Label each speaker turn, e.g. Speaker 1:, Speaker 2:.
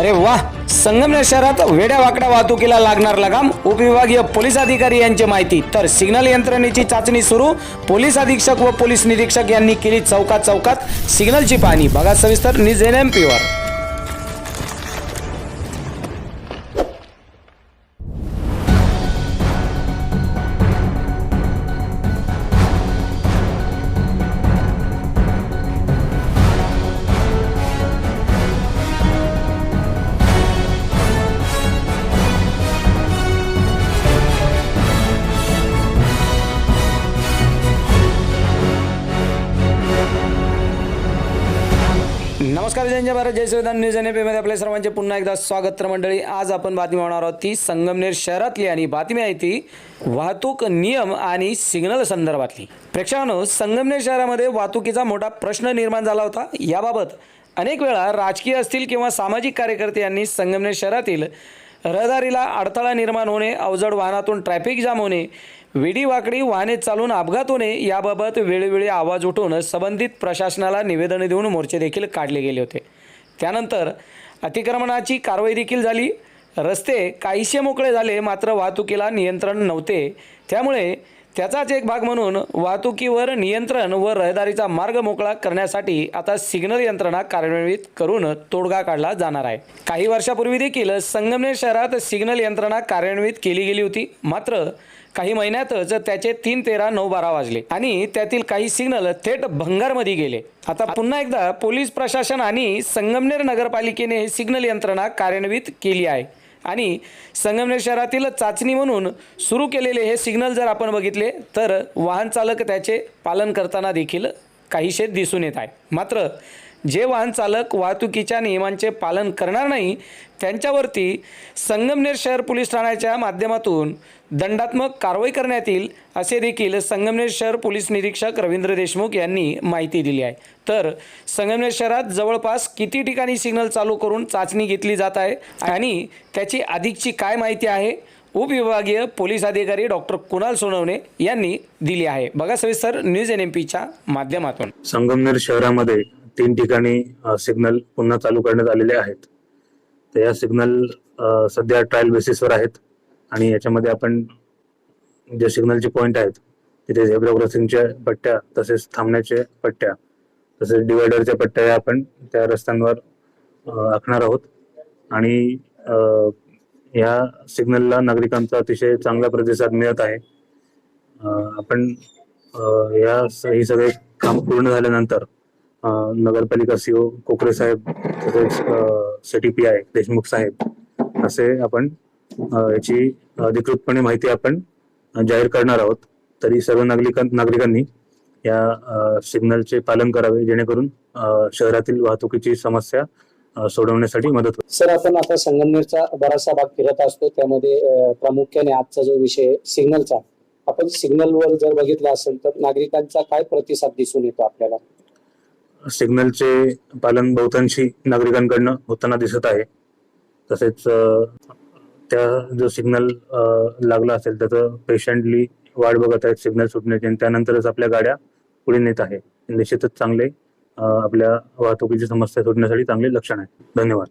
Speaker 1: अरे वा संगमनेर शहरात वेड्या वाकड्या वाहतुकीला लागणार लगाम. उपविभागीय पोलीस अधिकारी यांची माहिती. तर सिग्नल यंत्रणेची चाचणी सुरू. पोलीस अधीक्षक व पोलीस निरीक्षक यांनी केली चौकात चौकात सिग्नलची पाहणी. बघा सविस्तर न्यूज एन एम पीवर नमस्कार जय भारत जय संविधान. न्यूज एन एपीमध्ये आपल्या सर्वांचे पुन्हा एकदा स्वागत तर मंडळी आज आपण बातमी होणार आहोत ती संगमनेर शहरातली आणि बातमी आहे ती वाहतूक नियम आणि सिग्नल संदर्भातली. प्रेक्षकांनो संगमनेर शहरामध्ये वाहतुकीचा मोठा प्रश्न निर्माण झाला होता. याबाबत अनेक वेळा राजकीय असतील किंवा सामाजिक कार्यकर्ते यांनी संगमनेर शहरातील रहदारीला अडथळा निर्माण होणे अवजड वाहनातून ट्रॅफिक जाम होणे वेडी वाकडी वाहने चालून अपघात होणे याबाबत वेळोवेळी आवाज उठवून संबंधित प्रशासनाला निवेदन देऊन मोर्चे देखील काढले गेले होते. त्यानंतर अतिक्रमणाची कारवाई देखील झाली. रस्ते काहीसे मोकळे झाले मात्र वाहतुकीला नियंत्रण नव्हते. त्यामुळे त्याचाच एक भाग म्हणून वाहतुकीवर नियंत्रण व रहदारीचा मार्ग मोकळा करण्यासाठी आता सिग्नल यंत्रणा कार्यान्वित करून तोडगा काढला जाणार आहे. काही वर्षापूर्वी देखील संगमनेर शहरात सिग्नल यंत्रणा कार्यान्वित केली गेली होती. मात्र काही महिन्यातच त्याचे तीन तेरा नऊ बारा वाजले आणि त्यातील काही सिग्नल थेट भंगारमध्ये गेले. आता पुन्हा एकदा पोलीस प्रशासन आणि संगमनेर नगरपालिकेने हे सिग्नल यंत्रणा कार्यान्वित केली आहे. आणि संगमनेर शहरातील चाचणी म्हणून सुरू केलेले हे सिग्नल जर आपण बघितले तर वाहन चालक त्याचे पालन करताना देखील काहीशे दिसून येत आहे. मात्र जे वाहन चालक वाहतुकीच्या नियमांचे पालन करणार नाही त्यांच्यावरती संगमनेर शहर पोलीस ठाण्याच्या माध्यमातून दंडात्मक कारवाई करण्यात येईल असे देखील संगमनेर शहर पोलीस निरीक्षक रवींद्र देशमुख यांनी माहिती दिली आहे. तर संगमनेर शहरात जवळपास किती ठिकाणी सिग्नल चालू करून चाचणी घेतली जात आहे आणि त्याची अधिकची काय माहिती आहे? उपविभागीय पोलीस अधिकारी डॉक्टर कुणाल सोनवणे यांनी दिली आहे. बघा सविस्तर न्यूज एन एम पीच्या माध्यमातून.
Speaker 2: संगमनेर शहरामध्ये तीन ठिकाणी सिग्नल पुन्हा चालू करण्यात आलेले आहेत. तर या सिग्नल सध्या ट्रायल बेसिसवर आहेत आणि याच्यामध्ये आपण जे सिग्नलचे पॉईंट आहेत तिथे झेब्रा क्रॉसिंगच्या पट्ट्या तसेच थांबण्याच्या पट्ट्या तसेच डिवायडरच्या पट्ट्या या आपण त्या रस्त्यांवर आखणार आहोत. आणि या सिग्नलला नागरिकांचा अतिशय चांगला प्रतिसाद मिळत आहे. आपण या स- ही सगळे काम पूर्ण झाल्यानंतर नगरपालिका सीओ कोकरे साहेब तसेच सिटी पी आय देशमुख साहेब असे आपण याची अधिकृतपणे माहिती आपण जाहीर करणार आहोत. तरी सर्व नागरिकां नागरिकांनी या सिग्नलचे पालन करावे जेणेकरून शहरातील वाहतुकीची समस्या सोडवण्यासाठी मदत होईल.
Speaker 3: सर आपण आता संगमनेरचा बराचसा भाग फिरत असतो. त्यामध्ये प्रामुख्याने आजचा जो विषय सिग्नलचा. आपण सिग्नलवर जर बघितलं असेल तर नागरिकांचा काय प्रतिसाद दिसून येतो आपल्याला?
Speaker 2: सिग्नलचे पालन बहुतांशी नागरिकांकडनं होताना दिसत आहे. तसेच त्या जो सिग्नल लागला असेल त्याचं पेशंटली वाट बघत आहेत सिग्नल सुटण्याची आणि त्यानंतरच आपल्या गाड्या पुढे नेत आहे. निश्चितच चांगले आपल्या वाहतुकीची समस्या सुटण्यासाठी चांगले लक्षण आहे धन्यवाद.